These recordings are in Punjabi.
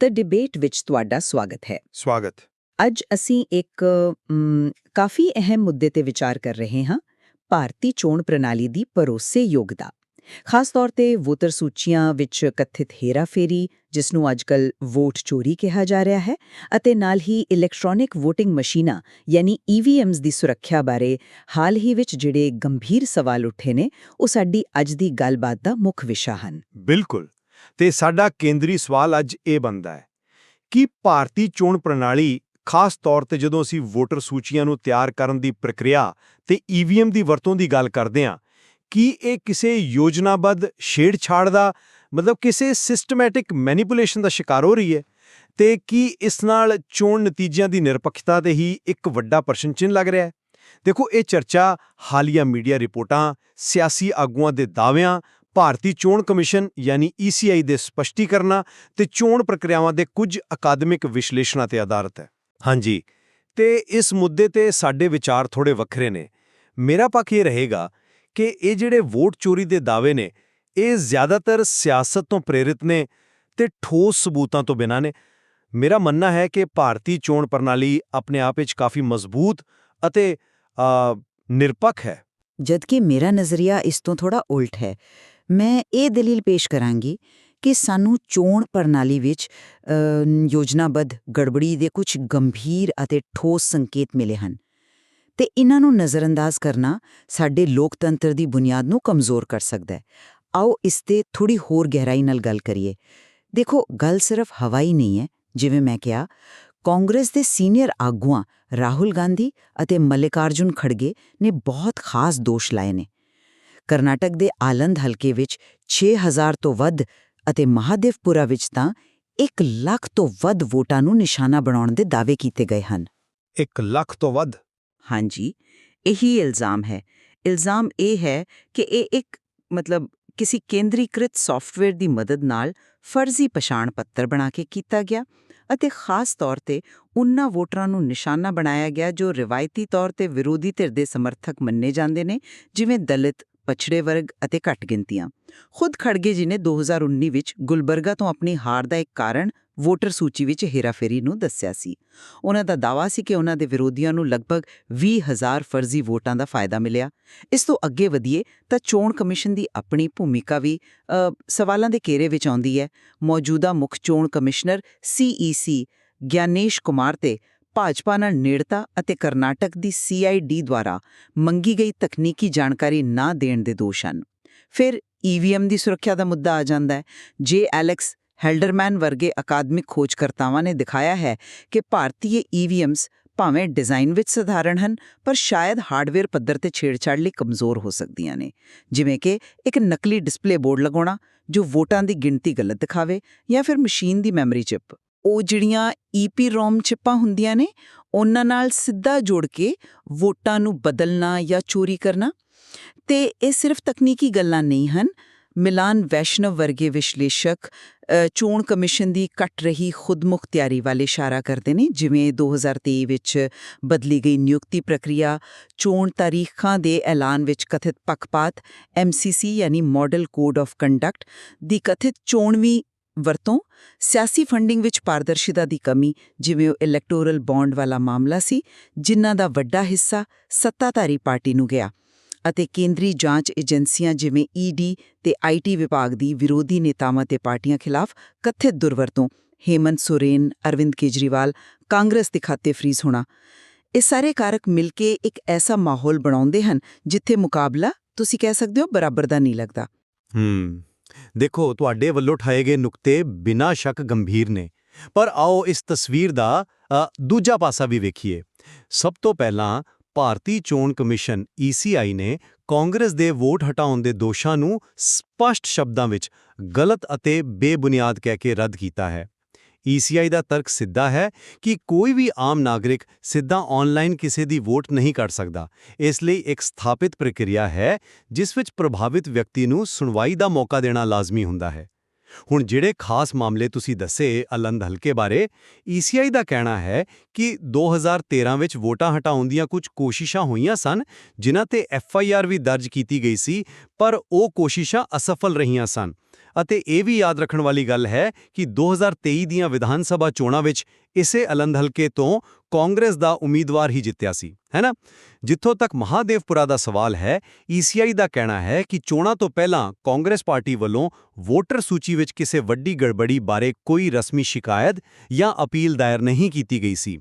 ਦ ਡਿਬੇਟ ਵਿੱਚ ਤੁਹਾਡਾ ਸਵਾਗਤ ਹੈ। ਸਵਾਗਤ। ਅੱਜ ਅਸੀਂ ਇੱਕ ਕਾਫੀ ਅਹਿਮ ਮੁੱਦੇ ਤੇ ਵਿਚਾਰ ਕਰ ਰਹੇ ਹਾਂ ਭਾਰਤੀ ਚੋਣ ਪ੍ਰਣਾਲੀ ਦੀ ਭਰੋਸੇਯੋਗਤਾ ਖਾਸ ਤੌਰ ਤੇ ਵੋਟਰ ਸੂਚੀਆਂ ਵਿੱਚ ਕਥਿਤ ਹੇਰਾਫੇਰੀ ਜਿਸ ਨੂੰ ਅੱਜਕੱਲ ਵੋਟ ਚੋਰੀ ਕਿਹਾ ਜਾ ਰਿਹਾ ਹੈ ਅਤੇ ਨਾਲ ਹੀ ਇਲੈਕਟ੍ਰੋਨਿਕ VOTING ਮਸ਼ੀਨਾਂ ਯਾਨੀ EVMs ਦੀ ਸੁਰੱਖਿਆ ਬਾਰੇ ਹਾਲ ਹੀ ਵਿੱਚ ਜਿਹੜੇ ਗੰਭੀਰ ਸਵਾਲ ਉੱਠੇ ਨੇ ਉਹ ਸਾਡੀ ਅੱਜ ਦੀ ਗੱਲਬਾਤ ਦਾ ਮੁੱਖ ਵਿਸ਼ਾ ਹਨ। ਬਿਲਕੁਲ। ਤੇ ਸਾਡਾ ਕੇਂਦਰੀ ਸਵਾਲ ਅੱਜ ਇਹ ਬੰਦਾ ਹੈ ਕਿ ਭਾਰਤੀ ਚੋਣ ਪ੍ਰਣਾਲੀ, ਖਾਸ ਤੌਰ ਤੇ ਜਦੋਂ ਅਸੀਂ ਵੋਟਰ ਸੂਚੀਆਂ ਨੂੰ ਤਿਆਰ ਕਰਨ ਦੀ ਪ੍ਰਕਿਰਿਆ ਤੇ ਈਵੀਐਮ ਦੀ ਵਰਤੋਂ ਦੀ ਗੱਲ ਕਰਦੇ ਹਾਂ, ਕੀ ਇਹ ਕਿਸੇ ਯੋਜਨਾਬੱਧ ਛੇੜਛਾੜ ਦਾ, ਮਤਲਬ ਕਿਸੇ ਸਿਸਟਮੈਟਿਕ ਮੈਨੀਪੂਲੇਸ਼ਨ ਦਾ ਸ਼ਿਕਾਰ ਹੋ ਰਹੀ ਹੈ? ਤੇ ਕੀ ਇਸ ਨਾਲ ਚੋਣ ਨਤੀਜਿਆਂ ਦੀ ਨਿਰਪੱਖਤਾ ਤੇ ਹੀ ਇੱਕ ਵੱਡਾ ਪ੍ਰਸ਼ਨ ਚਿੰਨ੍ਹ ਲੱਗ ਰਿਹਾ ਹੈ? ਦੇਖੋ, ਇਹ ਚਰਚਾ ਹਾਲੀਆ ਮੀਡੀਆ ਰਿਪੋਰਟਾਂ, ਸਿਆਸੀ ਆਗੂਆਂ ਦੇ ਦਾਅਵਿਆਂ ਭਾਰਤੀ ਚੋਣ ਕਮਿਸ਼ਨ ਯਾਨੀ ECI ਦੇ ਸਪਸ਼ਟੀਕਰਨਾਂ ਤੇ ਚੋਣ ਪ੍ਰਕਿਰਿਆਵਾਂ ਦੇ ਕੁਝ ਅਕਾਦਮਿਕ ਵਿਸ਼ਲੇਸ਼ਣਾਂ ਤੇ ਆਧਾਰਿਤ ਹੈ। ਹਾਂਜੀ, ਤੇ ਇਸ ਮੁੱਦੇ ਤੇ ਸਾਡੇ ਵਿਚਾਰ ਥੋੜੇ ਵੱਖਰੇ ਨੇ। ਮੇਰਾ ਪੱਖ ਇਹ ਰਹੇਗਾ ਕਿ ਇਹ ਜਿਹੜੇ ਵੋਟ ਚੋਰੀ ਦੇ ਦਾਅਵੇ ਨੇ, ਇਹ ਜ਼ਿਆਦਾਤਰ ਸਿਆਸਤ ਤੋਂ ਪ੍ਰੇਰਿਤ ਨੇ ਤੇ ਠੋਸ ਸਬੂਤਾਂ ਤੋਂ ਬਿਨਾਂ ਨੇ। ਮੇਰਾ ਮੰਨਣਾ ਹੈ ਕਿ ਭਾਰਤੀ ਚੋਣ ਪ੍ਰਣਾਲੀ ਆਪਣੇ ਆਪ ਵਿੱਚ ਕਾਫੀ ਮਜ਼ਬੂਤ ਅਤੇ ਨਿਰਪੱਖ ਹੈ। ਜਦਕਿ ਮੇਰਾ ਨਜ਼ਰੀਆ ਇਸ ਤੋਂ ਥੋੜਾ ਉਲਟ ਹੈ ਮੈਂ ਇਹ ਦਲੀਲ ਪੇਸ਼ ਕਰਾਂਗੀ ਕਿ ਸਾਨੂੰ ਚੋਣ ਪ੍ਰਣਾਲੀ ਵਿੱਚ ਯੋਜਨਾਬੱਧ ਗੜਬੜੀ ਦੇ ਕੁਝ ਗੰਭੀਰ ਅਤੇ ਠੋਸ ਸੰਕੇਤ ਮਿਲੇ ਹਨ। ਤੇ ਇਹਨਾਂ ਨੂੰ ਨਜ਼ਰਅੰਦਾਜ਼ ਕਰਨਾ ਸਾਡੇ ਲੋਕਤੰਤਰ ਦੀ ਬੁਨਿਆਦ ਨੂੰ ਕਮਜ਼ੋਰ ਕਰ ਸਕਦਾ ਹੈ। ਆਓ ਇਸ ਤੇ ਥੋੜੀ ਹੋਰ ਗਹਿਰਾਈ ਨਾਲ ਗੱਲ ਕਰੀਏ। ਦੇਖੋ, ਗੱਲ ਸਿਰਫ ਹਵਾਈ ਨਹੀਂ ਹੈ, ਜਿਵੇਂ ਮੈਂ ਕਿਹਾ, ਕਾਂਗਰਸ ਦੇ ਸੀਨੀਅਰ ਆਗੂਆਂ ਰਾਹੁਲ ਗਾਂਧੀ ਅਤੇ ਮੱਲਿਕਾਰਜੁਨ ਖੜਗੇ ਨੇ ਬਹੁਤ ਖਾਸ ਦੋਸ਼ ਲਾਏ ਨੇ। ਕਰਨਾਟਕ ਦੇ ਆਲੰਦ ਹਲਕੇ ਵਿੱਚ 6000 ਤੋਂ ਵੱਧ ਅਤੇ ਮਹਾਦੇਵਪੁਰਾ ਵਿੱਚ ਤਾਂ 1 ਲੱਖ ਤੋਂ ਵੱਧ ਵੋਟਾਂ ਨੂੰ ਨਿਸ਼ਾਨਾ ਬਣਾਉਣ ਦੇ ਦਾਅਵੇ ਕੀਤੇ ਗਏ ਹਨ। 1 ਲੱਖ ਤੋਂ ਵੱਧ? ਹਾਂਜੀ ਇਹੀ ਇਲਜ਼ਾਮ ਹੈ। ਇਲਜ਼ਾਮ ਇਹ ਹੈ ਕਿ ਇਹ ਇੱਕ ਮਤਲਬ ਕਿਸੇ ਕੇਂਦਰੀਕ੍ਰਿਤ ਸੌਫਟਵੇਅਰ ਦੀ ਮਦਦ ਨਾਲ ਫਰਜ਼ੀ ਪਛਾਣ ਪੱਤਰ ਬਣਾ ਕੇ ਕੀਤਾ ਗਿਆ ਅਤੇ ਖਾਸ ਤੌਰ ਤੇ ਉਨ੍ਹਾਂ ਵੋਟਰਾਂ ਨੂੰ ਨਿਸ਼ਾਨਾ ਬਣਾਇਆ ਗਿਆ ਜੋ ਰਿਵਾਇਤੀ ਤੌਰ ਤੇ ਵਿਰੋਧੀ ਧਿਰ ਦੇ ਸਮਰਥਕ ਮੰਨੇ ਜਾਂਦੇ ਨੇ ਜਿਵੇਂ ਦਲਿਤ ਪਛੜੇ ਵਰਗ ਅਤੇ ਘੱਟ ਗਿਣਤੀਆਂ। ਖੁਦ ਖੜਗੇ ਜੀ ਨੇ 2019 ਵਿੱਚ ਗੁਲਬਰਗਾ ਤੋਂ ਆਪਣੀ ਹਾਰ ਦਾ ਇੱਕ ਕਾਰਨ ਵੋਟਰ ਸੂਚੀ ਵਿੱਚ ਹੇਰਾਫੇਰੀ ਨੂੰ ਦੱਸਿਆ ਸੀ। ਉਹਨਾਂ ਦਾ ਦਾਅਵਾ ਸੀ ਕਿ ਉਹਨਾਂ ਦੇ ਵਿਰੋਧੀਆਂ ਨੂੰ ਲਗਭਗ 20000 ਫਰਜ਼ੀ ਵੋਟਾਂ ਦਾ ਫਾਇਦਾ ਮਿਲਿਆ। ਇਸ ਤੋਂ ਅੱਗੇ ਵਧੀਏ ਤਾਂ ਚੋਣ ਕਮਿਸ਼ਨ ਦੀ ਆਪਣੀ ਭੂਮਿਕਾ ਵੀ ਸਵਾਲਾਂ ਦੇ ਘੇਰੇ ਵਿੱਚ ਆਉਂਦੀ ਹੈ। ਮੌਜੂਦਾ ਮੁੱਖ ਚੋਣ ਕਮਿਸ਼ਨਰ ਸੀਈਸੀ ਗਿਆਨੇਸ਼ ਕੁਮਾਰ ਤੇ ਭਾਜਪਾ ਨਾਲ ਨੇੜਤਾ ਅਤੇ ਕਰਨਾਟਕ ਦੀ ਸੀਆਈਡੀ ਦੁਆਰਾ ਮੰਗੀ ਗਈ ਤਕਨੀਕੀ ਜਾਣਕਾਰੀ ਨਾ ਦੇਣ ਦੇ ਦੋਸ਼ ਹਨ। ਫਿਰ ਈਵੀਐਮ ਦੀ ਸੁਰੱਖਿਆ ਦਾ ਮੁੱਦਾ ਆ ਜਾਂਦਾ ਹੈ। ਜੇ ਐਲੈਕਸ ਹੈਲਡਰਮੈਨ ਵਰਗੇ ਅਕਾਦਮਿਕ ਖੋਜਕਰਤਾਵਾਂ ਨੇ ਦਿਖਾਇਆ ਹੈ ਕਿ ਭਾਰਤੀ ਈਵੀਐਮਸ ਭਾਵੇਂ ਡਿਜ਼ਾਈਨ ਵਿੱਚ ਸਧਾਰਨ ਹਨ, ਪਰ ਸ਼ਾਇਦ ਹਾਰਡਵੇਅਰ ਪੱਧਰ ਤੇ ਛੇੜਛਾੜ ਲਈ ਕਮਜ਼ੋਰ ਹੋ ਸਕਦੀਆਂ ਨੇ। ਜਿਵੇਂ ਕਿ ਇੱਕ ਨਕਲੀ ਡਿਸਪਲੇ ਬੋਰਡ ਲਗਾਉਣਾ ਜੋ ਵੋਟਾਂ ਦੀ ਗਿਣਤੀ ਗਲਤ ਦਿਖਾਵੇ ਜਾਂ ਫਿਰ ਮਸ਼ੀਨ ਦੀ ਮੈਮਰੀ ਚਿਪ। ਉਹ ਜਿਹੜੀਆਂ ਈਪੀਰੋਮ ਚਿਪਾਂ ਹੁੰਦੀਆਂ ਨੇ, ਉਹਨਾਂ ਨਾਲ ਸਿੱਧਾ ਜੋੜ ਕੇ ਵੋਟਾਂ ਨੂੰ ਬਦਲਣਾ ਜਾਂ ਚੋਰੀ ਕਰਨਾ। ਤੇ ਇਹ ਸਿਰਫ ਤਕਨੀਕੀ ਗੱਲਾਂ ਨਹੀਂ ਹਨ। ਮਿਲਾਨ ਵੈਸ਼ਨਵ ਵਰਗੇ ਵਿਸ਼ਲੇਸ਼ਕ ਚੋਣ ਕਮਿਸ਼ਨ ਦੀ ਘਟ ਰਹੀ ਖੁਦਮੁਖਤਿਆਰੀ ਵੱਲ ਇਸ਼ਾਰਾ ਕਰਦੇ ਨੇ, ਜਿਵੇਂ 2023 ਵਿੱਚ ਬਦਲੀ ਗਈ ਨਿਯੁਕਤੀ ਪ੍ਰਕਿਰਿਆ, ਚੋਣ ਤਾਰੀਖਾਂ ਦੇ ਐਲਾਨ ਵਿੱਚ ਕਥਿਤ ਪੱਖਪਾਤ ਐਮਸੀਸੀ ਯਾਨੀ ਮਾਡਲ ਕੋਡ ਆਫ ਕੰਡਕਟ ਦੀ ਕਥਿਤ ਚੋਣਵੀਂ ਵਰਤੋਂ ਸਿਆਸੀ ਫੰਡਿੰਗ ਵਿੱਚ ਪਾਰਦਰਸ਼ਿਤਾ ਦੀ ਕਮੀ, ਜਿਵੇਂ ਉਹ ਇਲੈਕਟੋਰਲ ਬੌਂਡ ਵਾਲਾ ਮਾਮਲਾ ਸੀ, ਜਿਨ੍ਹਾਂ ਦਾ ਵੱਡਾ ਹਿੱਸਾ ਸੱਤਾਧਾਰੀ ਪਾਰਟੀ ਨੂੰ ਗਿਆ ਅਤੇ ਕੇਂਦਰੀ ਜਾਂਚ ਏਜੰਸੀਆਂ ਜਿਵੇਂ ਈਡੀ ਤੇ ਆਈਟੀ ਵਿਭਾਗ ਦੀ ਵਿਰੋਧੀ ਨੇਤਾਵਾਂ ਤੇ ਪਾਰਟੀਆਂ ਖਿਲਾਫ ਕਥਿਤ ਦੁਰਵਰਤੋਂ ਹੇਮੰਤ ਸੋਰੇਨ, ਅਰਵਿੰਦ ਕੇਜਰੀਵਾਲ, ਕਾਂਗਰਸ ਦੇ ਖਾਤੇ ਫਰੀਜ਼ ਹੋਣਾ। ਇਹ ਸਾਰੇ ਕਾਰਕ ਮਿਲ ਕੇ ਇੱਕ ਐਸਾ ਮਾਹੌਲ ਬਣਾਉਂਦੇ ਹਨ ਜਿੱਥੇ ਮੁਕਾਬਲਾ, ਤੁਸੀਂ ਕਹਿ ਸਕਦੇ ਹੋ, ਬਰਾਬਰ ਦਾ ਨਹੀਂ ਲੱਗਦਾ। ਹੂੰ। ਦੇਖੋ, ਤੁਹਾਡੇ ਵੱਲੋਂ ਠਾਏ ਗਏ ਨੁਕਤੇ ਬਿਨਾਂ ਸ਼ੱਕ ਗੰਭੀਰ ਨੇ। ਪਰ ਆਓ ਇਸ ਤਸਵੀਰ ਦਾ ਦੂਜਾ ਪਾਸਾ ਵੀ ਵੇਖੀਏ। ਸਭ ਤੋਂ ਪਹਿਲਾਂ ਭਾਰਤੀ ਚੋਣ ਕਮਿਸ਼ਨ ECI ਨੇ ਕਾਂਗਰਸ ਦੇ ਵੋਟ ਹਟਾਉਣ ਦੇ ਦੋਸ਼ਾਂ ਨੂੰ ਸਪਸ਼ਟ ਸ਼ਬਦਾਂ ਵਿੱਚ ਗਲਤ ਅਤੇ ਬੇਬੁਨਿਆਦ ਕਹਿ ਕੇ ਰੱਦ ਕੀਤਾ ਹੈ। ECI ਦਾ ਤਰਕ ਸਿੱਧਾ ਹੈ ਕਿ ਕੋਈ ਵੀ ਆਮ ਨਾਗਰਿਕ ਸਿੱਧਾ ਆਨਲਾਈਨ ਕਿਸੇ ਦੀ ਵੋਟ ਨਹੀਂ ਕਰ ਸਕਦਾ। ਇਸ ਲਈ ਇੱਕ ਸਥਾਪਿਤ ਪ੍ਰਕਿਰਿਆ ਹੈ, ਜਿਸ ਵਿੱਚ ਪ੍ਰਭਾਵਿਤ ਵਿਅਕਤੀ ਨੂੰ ਸੁਣਵਾਈ ਦਾ ਮੌਕਾ ਦੇਣਾ ਲਾਜ਼ਮੀ ਹੁੰਦਾ ਹੈ। ਹੁਣ ਜਿਹੜੇ ਖਾਸ ਮਾਮਲੇ ਤੁਸੀਂ ਦੱਸੇ ਅਲੰਦ ਹਲਕੇ ਬਾਰੇ ECI ਦਾ ਕਹਿਣਾ ਹੈ ਕਿ 2013 ਵਿੱਚ ਵੋਟਾਂ ਹਟਾਉਣ ਦੀਆਂ ਕੁਝ ਕੋਸ਼ਿਸ਼ਾਂ ਹੋਈਆਂ ਸਨ, ਜਿਨ੍ਹਾਂ ਤੇ FIR ਵੀ ਦਰਜ ਕੀਤੀ ਗਈ ਸੀ, ਪਰ ਉਹ ਕੋਸ਼ਿਸ਼ਾਂ ਅਸਫਲ ਰਹੀਆਂ ਸਨ। ਅਤੇ ਇਹ ਵੀ ਯਾਦ ਰੱਖਣ ਵਾਲੀ ਗੱਲ ਹੈ ਕਿ 2023 ਦੀਆਂ ਵਿਧਾਨ ਸਭਾ ਚੋਣਾਂ ਵਿੱਚ ਇਸੇ ਅਲੰਦ ਹਲਕੇ ਤੋਂ ਕਾਂਗਰਸ ਦਾ ਉਮੀਦਵਾਰ ਹੀ ਜਿੱਤਿਆ ਸੀ, ਹੈ ਨਾ? ਜਿੱਥੋਂ ਤੱਕ ਮਹਾਦੇਵਪੁਰਾ ਦਾ ਸਵਾਲ ਹੈ ਈਸੀਆਈ ਦਾ ਕਹਿਣਾ ਹੈ ਕਿ ਚੋਣਾਂ ਤੋਂ ਪਹਿਲਾਂ ਕਾਂਗਰਸ ਪਾਰਟੀ ਵੱਲੋਂ ਵੋਟਰ ਸੂਚੀ ਵਿੱਚ ਕਿਸੇ ਵੱਡੀ ਗੜਬੜੀ ਬਾਰੇ ਕੋਈ ਰਸਮੀ ਸ਼ਿਕਾਇਤ ਜਾਂ ਅਪੀਲ ਦਾਇਰ ਨਹੀਂ ਕੀਤੀ ਗਈ ਸੀ।